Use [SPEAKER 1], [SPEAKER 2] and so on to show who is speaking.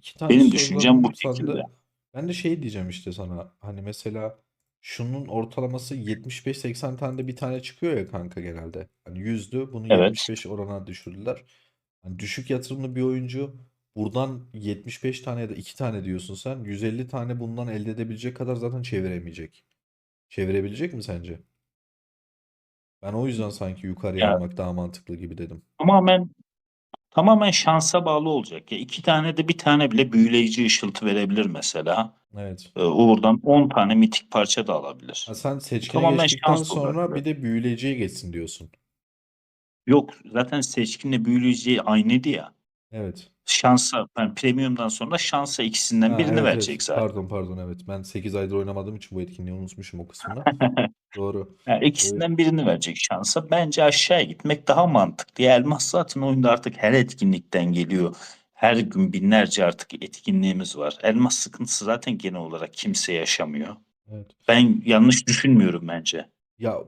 [SPEAKER 1] 2 tane
[SPEAKER 2] Benim düşüncem bu şekilde.
[SPEAKER 1] ben de şey diyeceğim işte sana. Hani mesela şunun ortalaması 75-80 tane de bir tane çıkıyor ya kanka genelde. Hani 100'dü bunu
[SPEAKER 2] Evet.
[SPEAKER 1] 75 orana düşürdüler. Hani düşük yatırımlı bir oyuncu buradan 75 tane ya da 2 tane diyorsun sen. 150 tane bundan elde edebilecek kadar zaten çeviremeyecek. Çevirebilecek mi sence? Ben o yüzden sanki yukarıya
[SPEAKER 2] Ya
[SPEAKER 1] almak daha mantıklı gibi dedim.
[SPEAKER 2] tamamen tamamen şansa bağlı olacak. Ya iki tane de bir tane bile büyüleyici ışıltı verebilir mesela.
[SPEAKER 1] Evet.
[SPEAKER 2] Ee, Uğur'dan 10 tane mitik parça da alabilir.
[SPEAKER 1] Ha sen seçkine
[SPEAKER 2] Tamamen
[SPEAKER 1] geçtikten
[SPEAKER 2] şans
[SPEAKER 1] sonra
[SPEAKER 2] odaklı.
[SPEAKER 1] bir de büyüleciye geçsin diyorsun.
[SPEAKER 2] Yok zaten seçkinle büyüleyiciyi aynıydı ya.
[SPEAKER 1] Evet.
[SPEAKER 2] Şansa yani premiumdan sonra şansa ikisinden
[SPEAKER 1] Ha,
[SPEAKER 2] birini
[SPEAKER 1] evet
[SPEAKER 2] verecek zaten.
[SPEAKER 1] Pardon pardon evet. Ben 8 aydır oynamadığım için bu etkinliği unutmuşum o kısmını. Doğru.
[SPEAKER 2] Yani
[SPEAKER 1] Ee,
[SPEAKER 2] ikisinden birini verecek şansa. Bence aşağıya gitmek daha mantıklı. Ya Elmas zaten oyunda artık her etkinlikten geliyor. Her gün binlerce artık etkinliğimiz var. Elmas sıkıntısı zaten genel olarak kimse yaşamıyor.
[SPEAKER 1] evet.
[SPEAKER 2] Ben yanlış düşünmüyorum bence.
[SPEAKER 1] Ya